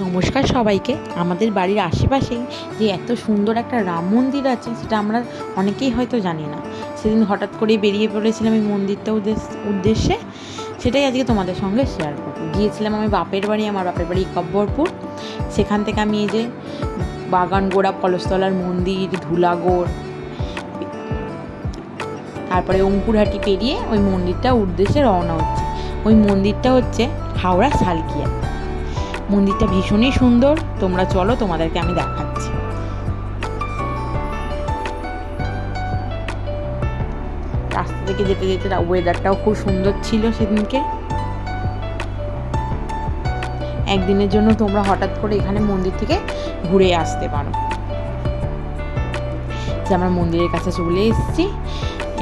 নমস্কার সবাইকে। আমাদের বাড়ির আশেপাশেই যে এত সুন্দর একটা রাম মন্দির আছে, সেটা আমরা অনেকেই হয়তো জানি না। সেদিন হঠাৎ করেই বেরিয়ে পড়েছিলাম এই মন্দিরটা উদ্দেশ- উদ্দেশ্যে। সেটাই আজকে তোমাদের সঙ্গে শেয়ার করব। গিয়েছিলাম আমি বাপের বাড়ি, আমার বাপের বাড়ি কব্বরপুর। সেখান থেকে আমি এই যে বাগান গোড়া, কলসতলার মন্দির, ধুলাগড়, তারপরে অঙ্কুরহাটি পেরিয়ে ওই মন্দিরটা উদ্দেশ্যে রওনা হচ্ছে। ওই মন্দিরটা হচ্ছে হাওড়া সালকিয়া। মন্দিরটা ভীষণই সুন্দর। তোমরা চলো, তোমাদেরকে আমি দেখাচ্ছি। রাস্তা থেকে যেতে যেতে ওয়েদারটাও খুব সুন্দর ছিল সেদিনকে। একদিনের জন্য তোমরা হঠাৎ করে এখানে মন্দির থেকে ঘুরে আসতে পারো। যে আমরা মন্দিরের কাছে চলে এসেছি,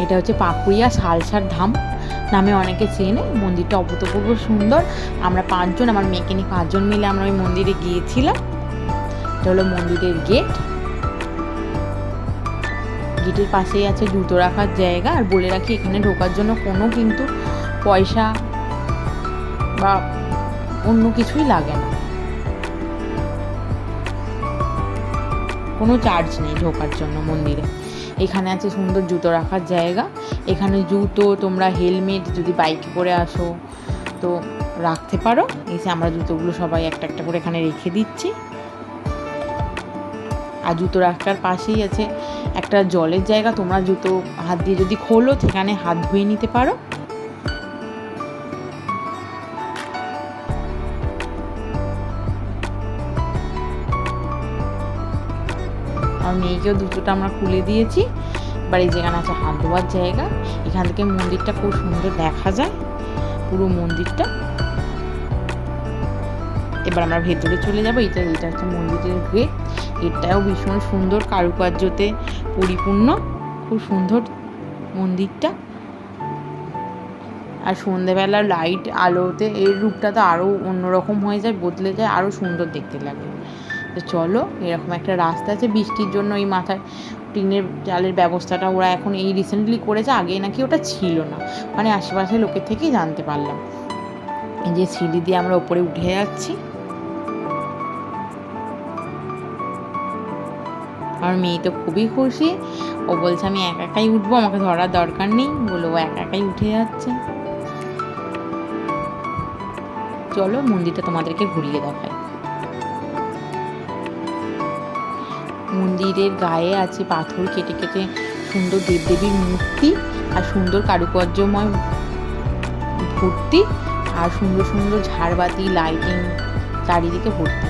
এটা হচ্ছে পাকুড়িয়া সালসার ধাম। নামে অনেকে চেনে, মন্দিরটা অভূতপূর্ব সুন্দর। আমরা পাঁচজন, আমার মেয়েকে নিয়ে পাঁচজন মিলে আমরা ওই মন্দিরে গিয়েছিলাম। এটা হলো মন্দিরের গেট। গেটের পাশেই আছে জুতো রাখার জায়গা, আর বলে রাখি এখানে ঢোকার জন্য কোনো কিন্তু পয়সা বা অন্য কিছুই লাগে না। কোনো চার্জ নেই ঢোকার জন্য মন্দিরে। এখানে আছে সুন্দর জুতো রাখার জায়গা। এখানে জুতো, তোমরা হেলমেট যদি বাইকে করে আসো, তো রাখতে পারো। এসে আমরা জুতোগুলো সবাই একটা একটা করে এখানে রেখে দিচ্ছি। আর জুতো রাখার পাশেই আছে একটা জলের জায়গা। তোমরা জুতো হাত দিয়ে যদি খোলো, সেখানে হাত ধুয়ে নিতে পারো। আর মেয়েকেও দুটোটা আমরা খুলে দিয়েছি। এবার এই যেখানে আছে হাত ধোয়ার জায়গা, এখান থেকে মন্দিরটা খুব সুন্দর দেখা যায়, পুরো মন্দিরটা। এবার আমরা ভেতরে চলে যাব, এটা এটা হচ্ছে মন্দিরের গেট। গেটটাও ভীষণ সুন্দর, কারুকার্যতে পরিপূর্ণ, খুব সুন্দর মন্দিরটা। আর সন্ধেবেলা লাইট আলোতে এর রূপটা তো আরও অন্যরকম হয়ে যায়, বদলে যায় আরও সুন্দর দেখতে লাগে। তো চলো, এরকম একটা রাস্তা আছে বৃষ্টির জন্য এই মাথায় টিনের জালের ব্যবস্থাটা ওরা এখন এই রিসেন্টলি করেছে আগে নাকি ওটা ছিল না। মানে আশেপাশে লোকের থেকেই জানতে পারলাম। যে সিঁড়ি দিয়ে আমরা ওপরে উঠে যাচ্ছি। আমার মেয়ে তো খুবই খুশি। ও বলছে, আমি একা একাই উঠবো, আমাকে ধরার দরকার নেই। বলে, ও একা একাই উঠে যাচ্ছে। চলো, মন্দিরটা তোমাদেরকে ঘুরিয়ে দেখাই। মন্দিরের গায়ে আছে পাথর কেটে কেটে সুন্দর দেবদেবীর মূর্তি আর সুন্দর কারুকার্যময় ভর্তি আর সুন্দর সুন্দর ঝাড়বাতি লাইটিং চারিদিকে ভর্তি।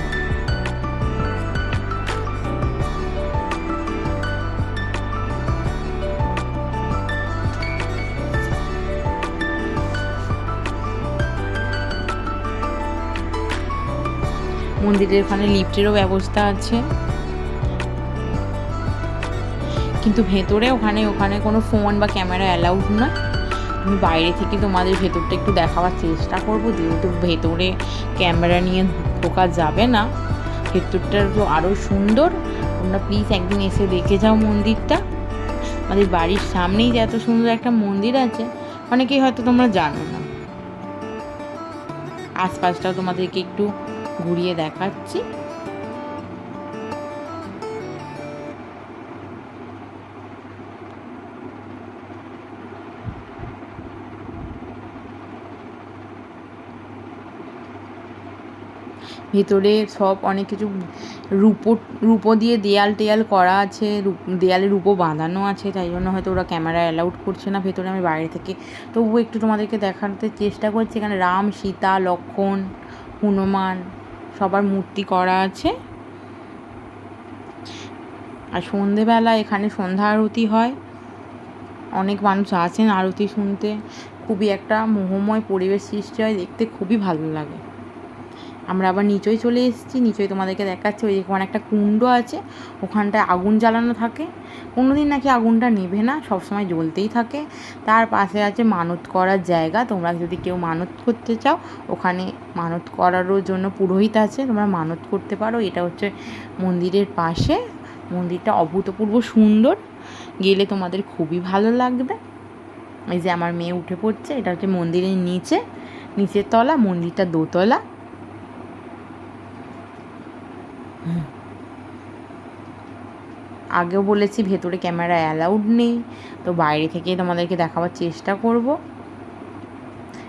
মন্দিরের ওখানে লিফটেরও ব্যবস্থা আছে। কিন্তু ভেতরে ওখানে ওখানে কোনো ফোন বা ক্যামেরা অ্যালাউড নয়। আমি বাইরে থেকে তোমাদের ভেতরটা একটু দেখাবার চেষ্টা করব, যেহেতু ভেতরে ক্যামেরা নিয়ে ঢোকা যাবে না। ভেতরটা তো আরও সুন্দর। তোমরা প্লিজ একদিন এসে দেখে যাও মন্দিরটা। আমাদের বাড়ির সামনেই যে এত সুন্দর একটা মন্দির আছে, অনেকেই হয়তো তোমরা জানো না। আশপাশটাও তোমাদেরকে একটু ঘুরিয়ে দেখাচ্ছি। ভেতরে সব অনেক কিছু রূপো রূপো দিয়ে দেয়াল টেয়াল করা আছে দেয়ালে রূপো বাঁধানো আছে, তাই জন্য হয়তো ওরা ক্যামেরা অ্যালাউড করছে না ভেতরে আমি বাইরে থেকে। তবুও একটু তোমাদেরকে দেখাতে চেষ্টা করছি, এখানে রাম, সীতা লক্ষ্মণ হনুমান, সবার মূর্তি করা আছে। আর সন্ধেবেলা এখানে সন্ধ্যা আরতি হয়, অনেক মানুষ আছেন আরতি শুনতে, খুবই একটা মোহময় পরিবেশ সৃষ্টি হয়, দেখতে খুবই ভালো লাগে। আমরা আবার নিচই চলে এসেছি, নিচই তোমাদেরকে দেখাচ্ছি। ওই ওখানে একটা কুণ্ড আছে, ওখানটায় আগুন জ্বালানো থাকে। কোনো দিন নাকি আগুনটা নেভে না, সবসময় জ্বলতেই থাকে। তার পাশে আছে মানত করার জায়গা, তোমরা যদি কেউ মানত করতে চাও, ওখানে মানত করারও জন্য পুরোহিত আছে, তোমরা মানত করতে পারো। এটা হচ্ছে মন্দিরের পাশে, মন্দিরটা অভূতপূর্ব সুন্দর। গেলে তোমাদের খুবই ভালো লাগবে। এই যে আমার মেয়ে উঠে পড়ছে, এটা হচ্ছে মন্দিরের নিচে, নিচের তলা, মন্দিরটা দোতলা। আগেও বলেছি ভেতরে ক্যামেরা অ্যালাউড নেই, তো বাইরে থেকে তোমাদেরকে দেখাবার চেষ্টা করব।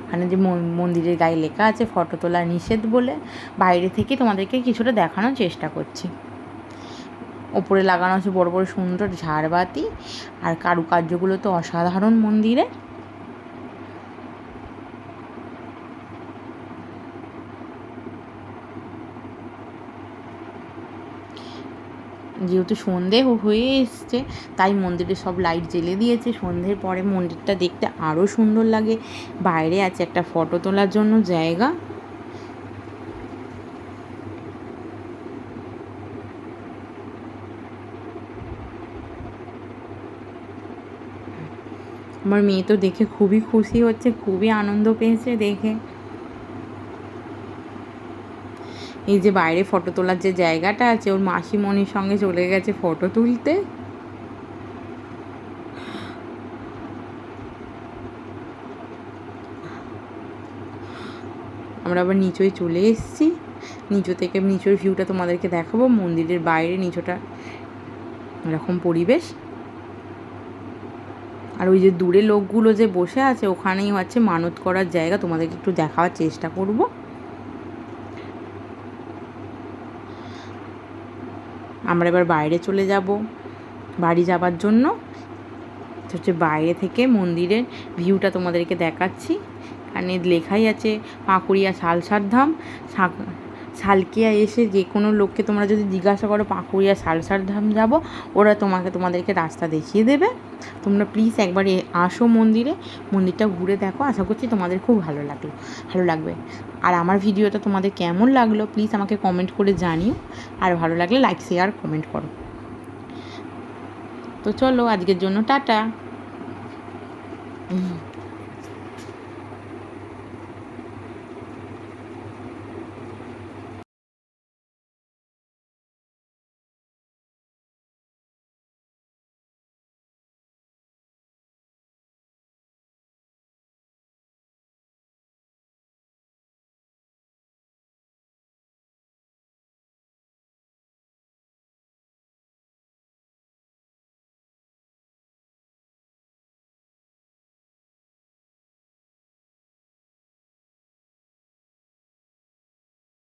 এখানে যে মন- মন্দিরের গায়ে লেখা আছে, ফটো তোলা নিষেধ বলে, বাইরে থেকে তোমাদেরকে কিছুটা দেখানোর চেষ্টা করছি। ওপরে লাগানো আছে বড় বড় সুন্দর ঝাড়বাতি, আর কারুকার্যগুলো তো অসাধারণ মন্দিরে। যেহেতু সন্ধে হয়ে এসছে, তাই মন্দিরে সব লাইট জ্বেলে দিয়েছে। সন্ধ্যের পরে মন্দিরটা দেখতে আরও সুন্দর লাগে। বাইরে আছে একটা ফটো তোলার জন্য জায়গা। আমার মেয়ে তো দেখে খুবই খুশি হচ্ছে, খুবই আনন্দ পেয়েছে দেখে। এই যে বাইরে ফটো তোলার যে জায়গাটা আছে, ওর মাসিমণির সঙ্গে চলে গেছে ফটো তুলতে। আমরা আবার নিচই চলে এসেছি। নিচু থেকে, নিচুর ভিউটা তোমাদেরকে দেখাবো। মন্দিরের বাইরে নিচুটা এরকম পরিবেশ। আর ওই যে দূরে লোকগুলো যে বসে আছে, ওখানেই হচ্ছে মানত করার জায়গা। তোমাদেরকে একটু দেখাবার চেষ্টা করব। আমরা এবার বাইরে চলে যাব বাড়ি যাবার জন্য। হচ্ছে বাইরে থেকে মন্দিরের ভিউটা তোমাদেরকে দেখাচ্ছি। এখানে লেখাই আছে পাঁকুড়িয়া শালসার ধাম সালকিয়া এসে যে কোনো লোককে তোমরা যদি জিজ্ঞাসা করো, পাকুড়িয়া সালসার ধাম যাব, ওরা তোমাকে, তোমাদেরকে রাস্তা দেখিয়ে দেবে। তোমরা প্লিজ একবার আসো মন্দিরে। মন্দিরটা ঘুরে দেখো। আশা করছি তোমাদের খুব ভালো লাগল। ভালো লাগবে। আর আমার ভিডিওটা তোমাদের কেমন লাগল প্লিজ আমাকে কমেন্ট করে জানিও। আর ভালো লাগলে লাইক শেয়ার কমেন্ট করো। তো চলো, আজকের জন্য টাটা।